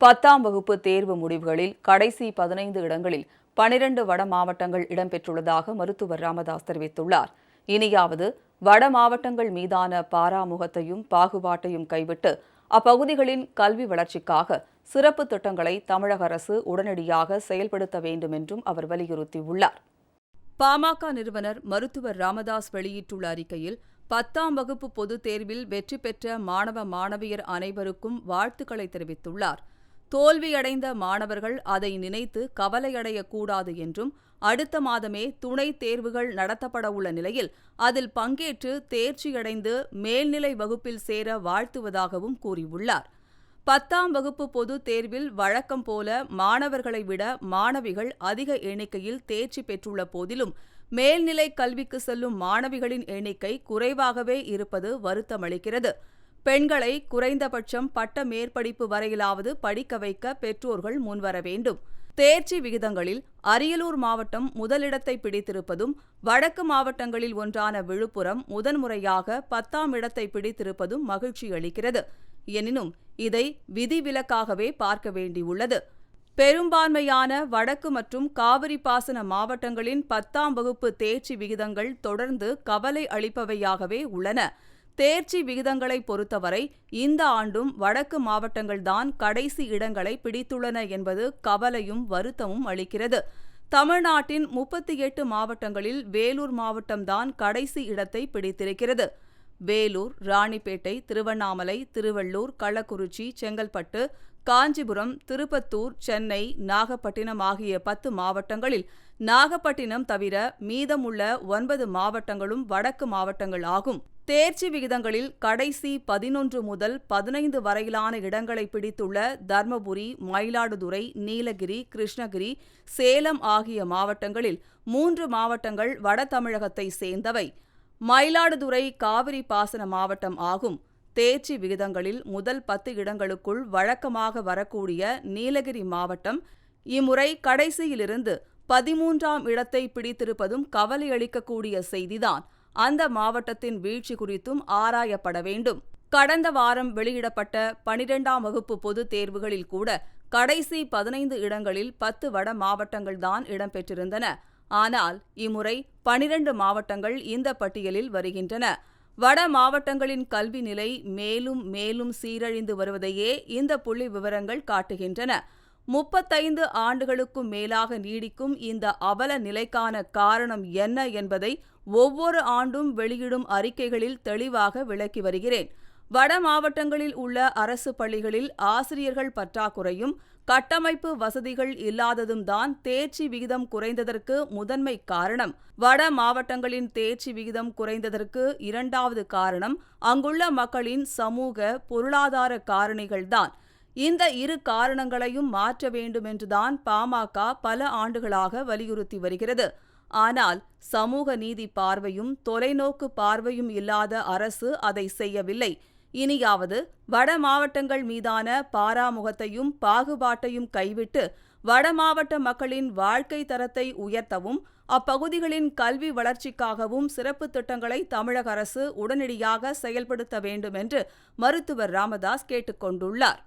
பத்தாம் வகுப்பு தேர்வு முடிவுகளில் கடைசி பதினைந்து இடங்களில் பனிரண்டு வட மாவட்டங்கள் இடம்பெற்றுள்ளதாக மருத்துவர் ராமதாஸ் தெரிவித்துள்ளார். இனியாவது வட மாவட்டங்கள் மீதான பாராமுகத்தையும் பாகுபாட்டையும் கைவிட்டு அப்பகுதிகளின் கல்வி வளர்ச்சிக்காக சிறப்பு திட்டங்களை தமிழக அரசு உடனடியாக செயல்படுத்த வேண்டும் என்றும் அவர் வலியுறுத்தியுள்ளார். பாமக நிறுவனர் மருத்துவர் ராமதாஸ் வெளியிட்டுள்ள அறிக்கையில் பத்தாம் வகுப்பு பொதுத் தேர்வில் வெற்றி பெற்ற மாணவ மாணவியர் அனைவருக்கும் வாழ்த்துக்களை தெரிவித்துள்ளார். தோல்வியடைந்த மாணவர்கள் அதை நினைத்து கவலையடையக்கூடாது என்றும் அடுத்த மாதமே துணைத் தேர்வுகள் நடத்தப்பட உள்ள நிலையில் அதில் பங்கேற்று தேர்ச்சியடைந்து மேல்நிலை வகுப்பில் சேர வாழ்த்துவதாகவும் கூறியுள்ளார். பத்தாம் வகுப்பு பொதுத் தேர்வில் வழக்கம் போல மாணவர்களை விட மாணவிகள் அதிக எண்ணிக்கையில் தேர்ச்சி பெற்றுள்ள போதிலும் மேல்நிலை கல்விக்கு செல்லும் மாணவிகளின் எண்ணிக்கை குறைவாகவே இருப்பது வருத்தமளிக்கிறது. பெண்களை குறைந்தபட்சம் பட்ட மேற்படிப்பு வரையிலாவது படிக்க வைக்க பெற்றோர்கள் முன்வர வேண்டும். தேர்ச்சி விகிதங்களில் அரியலூர் மாவட்டம் முதலிடத்தை பிடித்திருப்பதும் வடக்கு மாவட்டங்களில் ஒன்றான விழுப்புரம் முதன்முறையாக பத்தாம் இடத்தை பிடித்திருப்பதும் மகிழ்ச்சி அளிக்கிறது. எனினும் இதை விதிவிலக்காகவே பார்க்க வேண்டியுள்ளது. பெரும்பான்மையான வடக்கு மற்றும் காவிரி பாசன மாவட்டங்களின் பத்தாம் வகுப்பு தேர்ச்சி விகிதங்கள் தொடர்ந்து கவலை அளிப்பவையாகவே உள்ளன. தேர்ச்சி விகிதங்களை பொறுத்தவரை இந்த ஆண்டும் வடக்கு மாவட்டங்கள்தான் கடைசி இடங்களை பிடித்துள்ளன என்பது கவலையும் வருத்தமும் அளிக்கிறது. தமிழ்நாட்டின் முப்பத்தி எட்டு மாவட்டங்களில் வேலூர் மாவட்டம்தான் கடைசி இடத்தை பிடித்திருக்கிறது. வேலூர் ராணிப்பேட்டை திருவண்ணாமலை திருவள்ளூர் கள்ளக்குறிச்சி செங்கல்பட்டு காஞ்சிபுரம் திருப்பத்தூர் சென்னை நாகப்பட்டினம் ஆகிய பத்து மாவட்டங்களில் நாகப்பட்டினம் தவிர மீதமுள்ள ஒன்பது மாவட்டங்களும் வடக்கு மாவட்டங்கள் ஆகும். தேர்ச்சி விகிதங்களில் கடைசி பதினொன்று முதல் பதினைந்து வரையிலான இடங்களை பிடித்துள்ள தர்மபுரி மயிலாடுதுறை நீலகிரி கிருஷ்ணகிரி சேலம் ஆகிய மாவட்டங்களில் மூன்று மாவட்டங்கள் வட தமிழகத்தை சேர்ந்தவை. மயிலாடுதுறை காவிரி பாசன மாவட்டம் ஆகும். தேர்ச்சி விகிதங்களில் முதல் பத்து இடங்களுக்குள் வழக்கமாக வரக்கூடிய நீலகிரி மாவட்டம் இம்முறை கடைசியிலிருந்து பதிமூன்றாம் இடத்தை பிடித்திருப்பதும் கவலையளிக்கக்கூடிய செய்திதான். அந்த மாவட்டத்தின் வீழ்ச்சி குறித்தும் ஆராயப்பட வேண்டும். கடந்த வாரம் வெளியிடப்பட்ட பனிரெண்டாம் வகுப்பு பொதுத் தேர்வுகளில் கூட கடைசி பதினைந்து இடங்களில் பத்து வட மாவட்டங்கள்தான் இடம்பெற்றிருந்தன. ஆனால் இம்முறை பனிரண்டு மாவட்டங்கள் இந்த பட்டியலில் வருகின்றன. வட மாவட்டங்களின் கல்வி நிலை மேலும் மேலும் சீரழிந்து வருவதையே இந்த புள்ளி விவரங்கள் காட்டுகின்றன. முப்பத்தைந்து ஆண்டுகளுக்கும் மேலாக நீடிக்கும் இந்த அவல நிலைக்கான காரணம் என்ன என்பதை ஒவ்வொரு ஆண்டும் வெளியிடும் அறிக்கைகளில் தெளிவாக விளக்கி வருகிறேன். வட மாவட்டங்களில் உள்ள அரசு பள்ளிகளில் ஆசிரியர்கள் பற்றாக்குறையும் கட்டமைப்பு வசதிகள் இல்லாததும் தான் தேர்ச்சி விகிதம் குறைந்ததற்கு முதன்மை காரணம். வட மாவட்டங்களின் தேர்ச்சி விகிதம் குறைந்ததற்கு இரண்டாவது காரணம் அங்குள்ள மக்களின் சமூக பொருளாதார காரணிகள்தான் இந்த இரு காரணங்களையும் மாற்ற வேண்டும் என்றுதான் பாமக பல ஆண்டுகளாக வலியுறுத்தி வருகிறது. ஆனால் சமூக நீதி பார்வையும் தொலைநோக்கு பார்வையும் இல்லாத அரசு அதை செய்யவில்லை. இனியாவது வட மாவட்டங்கள் மீதான பாராமுகத்தையும் பாகுபாட்டையும் கைவிட்டு வட மாவட்ட மக்களின் வாழ்க்கை தரத்தை உயர்த்தவும் அப்பகுதிகளின் கல்வி வளர்ச்சிக்காகவும் சிறப்பு திட்டங்களை தமிழக அரசு உடனடியாக செயல்படுத்த வேண்டும் என்று மருத்துவர் ராமதாஸ் கேட்டுக்கொண்டுள்ளார்.